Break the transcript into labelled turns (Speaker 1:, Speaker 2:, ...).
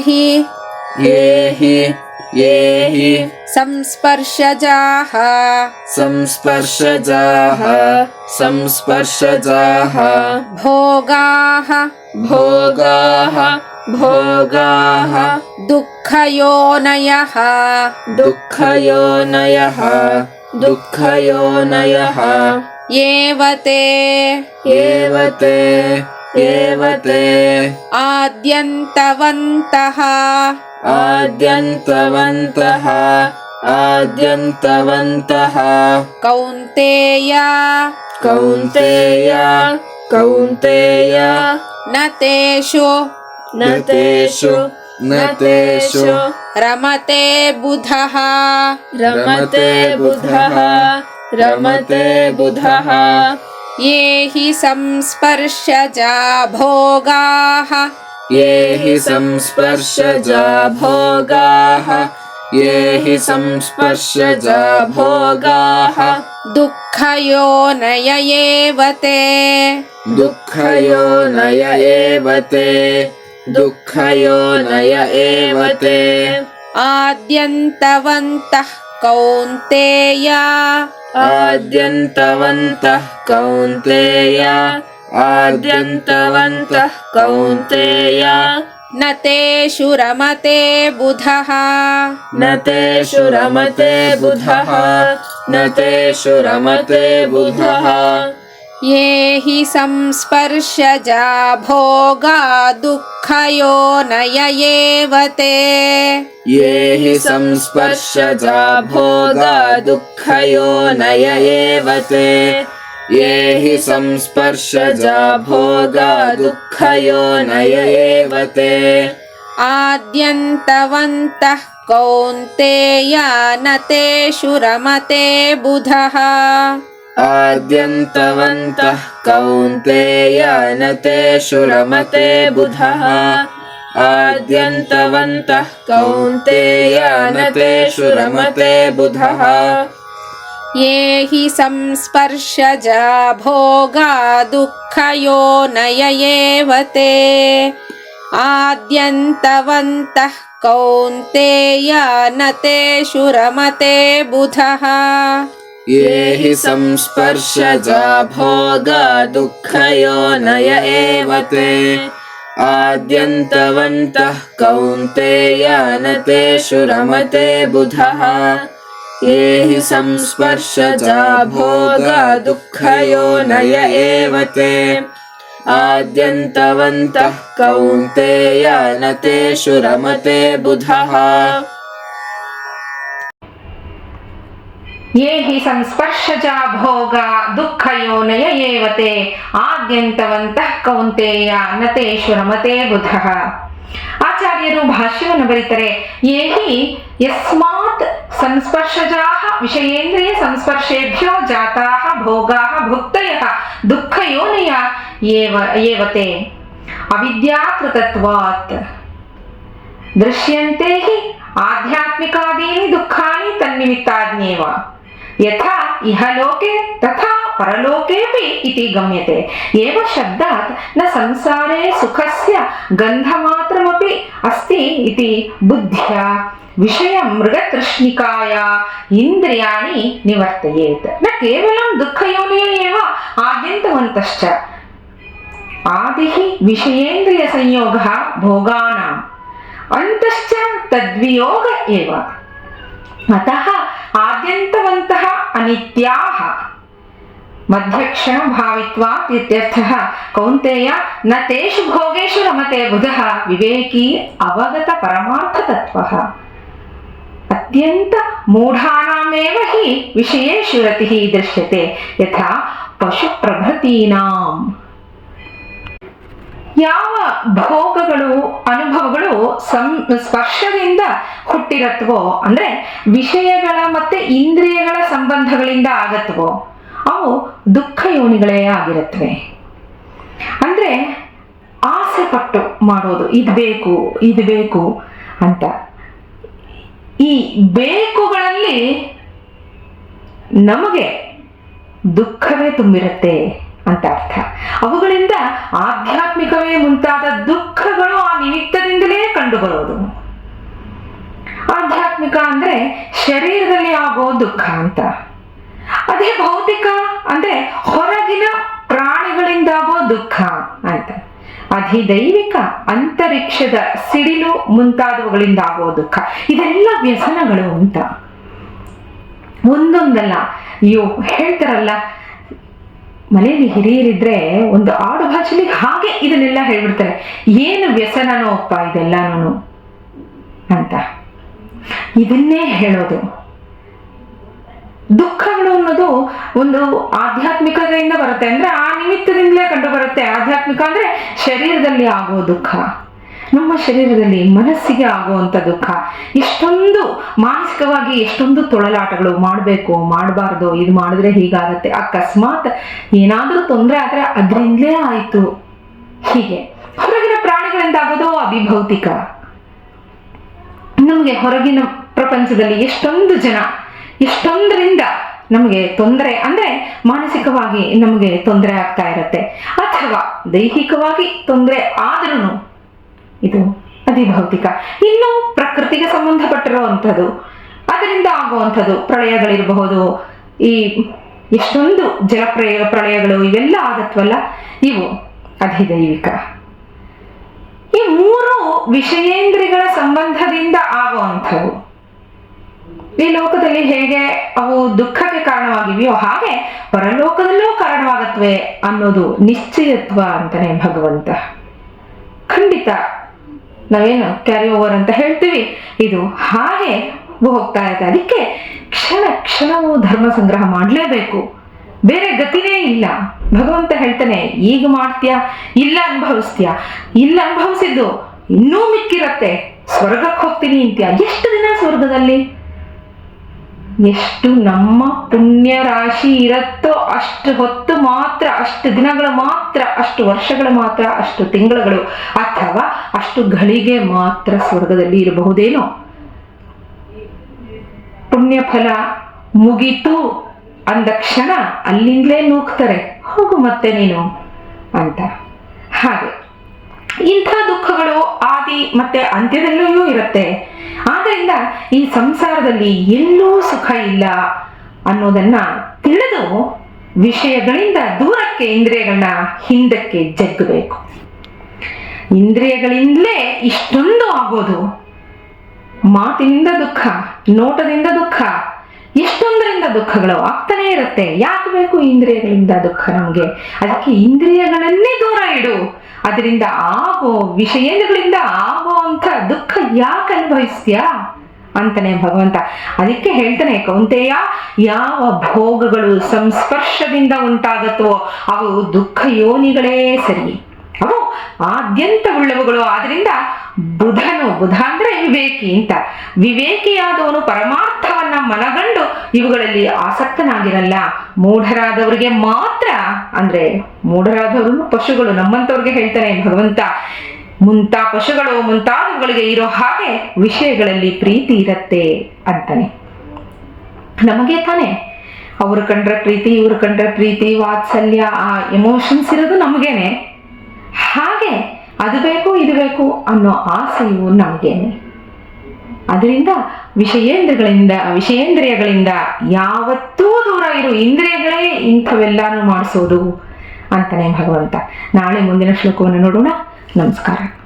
Speaker 1: हि
Speaker 2: ये हि ये हि
Speaker 1: संस्पर्शजाः।
Speaker 2: संस्पर्शजाः। संस्पर्शजाः।
Speaker 1: भोगाः।
Speaker 2: भोगाः। भोगाः।
Speaker 1: दुःखयोनयः।
Speaker 2: दुःखयोनयः। दुःखयोनयः।
Speaker 1: एव ते।
Speaker 2: एव ते एव ते
Speaker 1: आद्यन्तवन्तः।
Speaker 2: आद्यन्तवन्तः आद्यन्तवन्तः।
Speaker 1: कौन्तेय।
Speaker 2: कौन्तेय कौन्तेय।
Speaker 1: न तेषु।
Speaker 2: न तेषु न तेषु।
Speaker 1: रमते बुधः।
Speaker 2: रमते बुधः रमते बुधः
Speaker 1: ये हि संस्पर्शजा भोगाः।
Speaker 2: ये हि संस्पर्शजा भोगाः। ये हि संस्पर्शजा भोगाः।
Speaker 1: दुःखयोनय एव ते।
Speaker 2: दुःखयोनय एव ते। दुःखयोनय एव ते।
Speaker 1: आद्यन्तवन्तः कौन्तेय।
Speaker 2: आद्यन्तवन्तः कौन्तेय। आद्यन्तवन्तः कौन्तेय।
Speaker 1: न तेषु रमते बुधः।
Speaker 2: न तेषु रमते बुधः। न तेषु रमते बुधः
Speaker 1: ये हि संस्पर्शजा भोगा दुःखयोनय एव ते।
Speaker 2: ये हि संस्पर्शजा भोगा दुःखयोनय एव ते। ये हि संस्पर्शजा भोगा दुःखयोनय एव ते।
Speaker 1: आद्यन्तवन्तः कौन्तेय न तेषु रमते बुधः
Speaker 2: आद्यन्तवन्तः कौन्तेय न तेषु रमते बुधः। आद्यन्तवन्तः कौन्तेय न तेषु रमते बुधः।
Speaker 1: ये हि संस्पर्शजा भोगा दुःखयोनय एव ते। आद्यन्तवन्तः कौन्तेय न तेषु रमते बुधः
Speaker 2: ये हि संस्पर्शजा भोगा दुःखयोनय एव ते। आद्यन्तवन्तः कौन्तेय न तेषु रमते बुधः। ये हि संस्पर्शजा भोगा दुःखयोनय एव ते। आद्यन्तवन्तः कौन्तेय न तेषु रमते बुधः
Speaker 3: ये हि ಸಂಸ್ಪರ್ಶಜಾ ಭೋಗ ದುಃಖಯೋನಯ ಏವತೆ ಆದ್ಯಂತವಂತಃ ಕೌಂತೆಯ ನತೇಶು ರಮತೆ ಬುಧಃ ಆಚಾರ್ಯರು ಭಾಷ್ಯವನ್ನು ಬರೀತಾರೆ ಯೇ ಹಿ ಯಸ್ಮಾತ್ ಸಂಸ್ಪರ್ಶಜಾಃ ವಿಷಯೇಂದ್ರಿಯ ಸಂಸ್ಪರ್ಶೇಭ್ಯೋ ಜಾತಾಃ ಭೋಗಾಃ ಭುಕ್ತಯಃ ದುಃಖಯೋನಯ ಏವ ಏವತೆ ಅವಿದ್ಯಾಕೃತತ್ವಾತ್ ದೃಶ್ಯಂತೆ ಹಿ ಆಧ್ಯಾತ್ಮಿಕಾದೀನಿ ದುಃಖಾನಿ ತನ್ನಿಮಿತ್ತಾಜ್ಞೇವ ಯಥಾ ಇಹಲೋಕೆ ತಥಾ ಪರಲೋಕೆಪಿ ಇತಿ ಗಮ್ಯತೆ. ಏವ ಶಬ್ದಾತ್ನ ಸಂಸಾರೇ ಸುಖಸ್ಯ, ಗಂಧಮಾತ್ರಮಪಿ ಅಸ್ತಿ ಇತಿ ಬುದ್ಧಿಯ. ವಿಷಯ ಮೃಗತೃಷ್ಣಿಕಾಯ, ಇಂದ್ರಿಯಾಣಿ ನಿವರ್ತಯೇತ್. ನ ಕೇವಲ ದುಃಖಯೋನಿಯ ಏವ ಆದ್ಯಂತವಂತಶ್ಚ. ಆದಿ ವಿಷಯೇಂದ್ರಿಯ ಸಂಯೋಗ ಭೋಗಾನಾಂ. ಅಂತಶ್ಚ ತದ್ವಿಯೋಗ ಏವ. అత ఆద్యంతవంత అనిత్యా. మధ్యక్షణం భావిత్వా ఇత్యర్థ. కౌంతేయ న తేషు భోగేషు రమతే బుధ. వివేకీ అవగత పరమార్థతత్వ. అత్యంత మూఢానామేవ హి విషయేషు రతి దృశ్యతే. యథా పశుప్రభృతీనాం. ಯಾವ ಭೋಗಗಳು, ಅನುಭವಗಳು ಸಂ, ಸ್ಪರ್ಶದಿಂದ ಹುಟ್ಟಿರತ್ವೋ, ಅಂದ್ರೆ ವಿಷಯಗಳ ಮತ್ತೆ ಇಂದ್ರಿಯಗಳ ಸಂಬಂಧಗಳಿಂದ ಆಗತ್ವೋ, ಅವು ದುಃಖ ಯೋನಿಗಳೇ ಆಗಿರುತ್ತವೆ ಅಂದ್ರೆ ಆಸೆ ಪಟ್ಟು ಮಾಡೋದು, ಇದು ಬೇಕು ಇದು ಬೇಕು ಅಂತ. ಈ ಬೇಕುಗಳಲ್ಲಿ ನಮಗೆ ದುಃಖವೇ ತುಂಬಿರುತ್ತೆ. ಅಂತ ಅರ್ಥ. ಅವುಗಳಿಂದ ಆಧ್ಯಾತ್ಮಿಕವೇ ಮುಂತಾದ ದುಃಖಗಳು ಆ ನಿಮಿತ್ತದಿಂದಲೇ ಕಂಡುಬರೋದು. ಆಧ್ಯಾತ್ಮಿಕ ಅಂದ್ರೆ ಶರೀರದಲ್ಲಿ ಆಗೋ ದುಃಖ ಅಂತ. ಅದೇ ಭೌತಿಕ ಅಂದ್ರೆ ಹೊರಗಿನ ಪ್ರಾಣಿಗಳಿಂದಾಗೋ ದುಃಖ ಅಂತ. ಅಧಿದೈವಿಕ ಅಂತರಿಕ್ಷದ ಸಿಡಿಲು ಮುಂತಾದವುಗಳಿಂದಾಗೋ ದುಃಖ. ಇದೆಲ್ಲ ವ್ಯಸನಗಳು ಅಂತ. ಒಂದೊಂದಲ್ಲ, ಅಯ್ಯೋ, ಹೇಳ್ತಾರಲ್ಲ ಮನೆಯಲ್ಲಿ ಹಿರಿಯರಿದ್ರೆ ಒಂದು ಆಡು ಭಾಷೆಲಿ ಹಾಗೆ ಇದನ್ನೆಲ್ಲ ಹೇಳ್ಬಿಡ್ತಾರೆ. ಏನು ವ್ಯಸನನೋ ಅಪ್ಪ ಇದೆಲ್ಲನೂ ಅಂತ. ಇದನ್ನೇ ಹೇಳೋದು. ದುಃಖಗಳು ಅನ್ನೋದು ಒಂದು ಆಧ್ಯಾತ್ಮಿಕತೆಯಿಂದ ಬರುತ್ತೆ. ಅಂದ್ರೆ ಆ ನಿಮಿತ್ತದಿಂದಲೇ ಕಂಡು ಬರುತ್ತೆ ಆಧ್ಯಾತ್ಮಿಕ ಅಂದ್ರೆ ಶರೀರದಲ್ಲಿ ಆಗೋ ದುಃಖ. ನಮ್ಮ ಶರೀರದಲ್ಲಿ ಮನಸ್ಸಿಗೆ ಆಗುವಂತ ದುಃಖ. ಎಷ್ಟೊಂದು ಮಾನಸಿಕವಾಗಿ ಎಷ್ಟೊಂದು ತೊಳಲಾಟಗಳು ಮಾಡಬೇಕು, ಮಾಡಬಾರ್ದು, ಇದು ಮಾಡಿದ್ರೆ ಹೀಗಾಗತ್ತೆ. ಅಕಸ್ಮಾತ್ ಏನಾದರೂ ತೊಂದರೆ ಆದ್ರೆ ಅದರಿಂದಲೇ ಆಯ್ತು. ಹೀಗೆ. ಹೊರಗಿನ ಪ್ರಾಣಿಗಳಿಂದ ಆಗೋದು ಅವಿಭೌತಿಕ. ನಮಗೆ ಹೊರಗಿನ ಪ್ರಪಂಚದಲ್ಲಿ ಎಷ್ಟೊಂದು ಜನ, ಎಷ್ಟೊಂದರಿಂದ ನಮಗೆ ತೊಂದರೆ ಅಂದ್ರೆ ಮಾನಸಿಕವಾಗಿ ನಮಗೆ ತೊಂದರೆ ಆಗ್ತಾ ಇರುತ್ತೆ. ಅಥವಾ ದೈಹಿಕವಾಗಿ ತೊಂದರೆ ಆದ್ರೂ ಇದು ಅಧಿಭೌತಿಕ ಇನ್ನು ಪ್ರಕೃತಿಗೆ ಸಂಬಂಧಪಟ್ಟಿರುವಂಥದ್ದು, ಅದರಿಂದ ಆಗುವಂಥದ್ದು ಪ್ರಳಯಗಳಿರಬಹುದು. ಈ ಎಷ್ಟೊಂದು ಜಲಪ್ರಯ ಪ್ರಳಯಗಳು ಇವೆಲ್ಲ ಆಗತ್ವಲ್ಲ, ಇವು ಅಧಿದೈವಿಕ. ಈ ಮೂರು ವಿಷಯೇಂದ್ರಿಗಳ ಸಂಬಂಧದಿಂದ ಆಗುವಂಥವು. ಈ ಲೋಕದಲ್ಲಿ ಹೇಗೆ ಅವು ದುಃಖಕ್ಕೆ ಕಾರಣವಾಗಿವೆಯೋ ಹಾಗೆ ಪರಲೋಕದಲ್ಲೂ ಕಾರಣವಾಗತ್ವೆ ಅನ್ನೋದು ನಿಶ್ಚಯತ್ವ ಅಂತಾನೆ ಭಗವಂತ ಖಂಡಿತ ನಾವೇನು ಕ್ಯಾರಿ ಓವರ್ ಅಂತ ಹೇಳ್ತೀವಿ. ಇದು ಹಾಗೆ ಹೋಗ್ತಾ ಇದೆ. ಅದಕ್ಕೆ ಕ್ಷಣ ಕ್ಷಣವೂ ಧರ್ಮ ಸಂಗ್ರಹ ಮಾಡಲೇಬೇಕು. ಬೇರೆ ಗತಿನೇ ಇಲ್ಲ. ಭಗವಂತ ಹೇಳ್ತಾನೆ, ಈಗ ಮಾಡ್ತೀಯಾ? ಇಲ್ಲ ಅನುಭವಿಸ್ತೀಯಾ? ಇಲ್ಲ ಅನುಭವಿಸಿದ್ದು ಇನ್ನೂ ಮಿಕ್ಕಿರತ್ತೆ. ಸ್ವರ್ಗಕ್ಕೆ ಹೋಗ್ತೀನಿ ಅಂತೀಯ? ಎಷ್ಟು ದಿನ ಸ್ವರ್ಗದಲ್ಲಿ? ಎಷ್ಟು ನಮ್ಮ ಪುಣ್ಯ ರಾಶಿ ಇರತ್ತೋ ಅಷ್ಟು ಹೊತ್ತು ಮಾತ್ರ, ಅಷ್ಟು ದಿನಗಳು ಮಾತ್ರ, ಅಷ್ಟು ವರ್ಷಗಳು ಮಾತ್ರ, ಅಷ್ಟು ತಿಂಗಳುಗಳು ಅಥವಾ ಅಷ್ಟು ಗಳಿಗೆ ಮಾತ್ರ ಸ್ವರ್ಗದಲ್ಲಿ ಇರಬಹುದೇನೋ? ಪುಣ್ಯ ಫಲ ಮುಗೀತು ಅಂದ ಕ್ಷಣ ಅಲ್ಲಿಂದಲೇ ನೂಕ್ತಾರೆ ಹೋಗು ಮತ್ತೆ ನೀನು ಅಂತ. ಹಾಗೆ ಇಂಥ ದುಃಖಗಳು ಆದಿ ಮತ್ತೆ ಅಂತ್ಯದಲ್ಲೂ ಇರುತ್ತೆ. ಆದ್ದರಿಂದ ಈ ಸಂಸಾರದಲ್ಲಿ ಎಲ್ಲೂ ಸುಖ ಇಲ್ಲ ಅನ್ನೋದನ್ನ ತಿಳಿದು ವಿಷಯಗಳಿಂದ ದೂರಕ್ಕೆ ಇಂದ್ರಿಯಗಳನ್ನ ಹಿಂದಕ್ಕೆ ಜಗ್ಗಬೇಕು. ಇಂದ್ರಿಯಗಳಿಂದಲೇ ಇಷ್ಟೊಂದು ಆಗೋದು. ಮಾತಿನಿಂದ ದುಃಖ, ನೋಟದಿಂದ ದುಃಖ, ಎಷ್ಟೊಂದರಿಂದ ದುಃಖಗಳು ಆಗ್ತಾನೆ ಇರುತ್ತೆ. ಯಾಕೆ ಬೇಕು ಇಂದ್ರಿಯಗಳಿಂದ ದುಃಖ ನಮಗೆ? ಅದಕ್ಕೆ ಇಂದ್ರಿಯಗಳನ್ನೇ ದೂರ ಇಡು. ಅದರಿಂದ ಆಗೋ ವಿಷಯಗಳಿಂದ ಆಗುವಂಥ ದುಃಖ ಯಾಕೆ ಅನುಭವಿಸ್ತೀಯಾ? ಅಂತಾನೆ ಭಗವಂತ. ಅದಕ್ಕೆ ಹೇಳ್ತಾನೆ, ಕೌಂತೆಯ, ಯಾವ ಭೋಗಗಳು ಸಂಸ್ಪರ್ಶದಿಂದ ಉಂಟಾಗತ್ತೋ ಅವು ದುಃಖ ಯೋನಿಗಳೇ ಸರಿ. ಅವು ಆದ್ಯಂತ ಉಳ್ಳವುಗಳು ಆದ್ರಿಂದ ಬುಧನು, ಬುಧ ಅಂದ್ರೆ ವಿವೇಕಿ ಅಂತ. ವಿವೇಕಿಯಾದವನು ಪರಮಾರ್ಥವನ್ನ ಮನಗಂಡು ಇವುಗಳಲ್ಲಿ ಆಸಕ್ತನಾಗಿರಲ್ಲ. ಮೂಢರಾದವರಿಗೆ ಮಾತ್ರ ಅಂದ್ರೆ ಮೂಢರಾದವರು ಪಶುಗಳು ನಮ್ಮಂತವ್ರಿಗೆ ಹೇಳ್ತಾನೆ ಭಗವಂತ. ಮುಂತಾ ಪಶುಗಳು ಮುಂತಾದವುಗಳಿಗೆ ಇರೋ ಹಾಗೆ ವಿಷಯಗಳಲ್ಲಿ ಪ್ರೀತಿ ಇರತ್ತೆ ಅಂತಾನೆ. ನಮಗೆ ತಾನೆ, ಅವರು ಕಂಡ್ರ ಪ್ರೀತಿ, ಇವರು ಕಂಡ್ರ ಪ್ರೀತಿ, ವಾತ್ಸಲ್ಯ, ಆ ಎಮೋಷನ್ಸ್ ಇರೋದು ನಮಗೇನೆ. ಹಾಗೆ ಅದು ಬೇಕು, ಇದು ಬೇಕು ಅನ್ನೋ ಆಸೆಯು ನಮಗೇನೆ ಅದರಿಂದ ವಿಷಯೇಂದ್ರಗಳಿಂದ, ವಿಷಯೇಂದ್ರಿಯಗಳಿಂದ ಯಾವತ್ತೂ ದೂರ ಇರು. ಇಂದ್ರಿಯಗಳೇ ಇಂಥವೆಲ್ಲಾನು ಮಾಡಿಸೋದು ಅಂತಾನೆ ಭಗವಂತ. ನಾಳೆ ಮುಂದಿನ ಶ್ಲೋಕವನ್ನು ನೋಡೋಣ. ನಮಸ್ಕಾರ.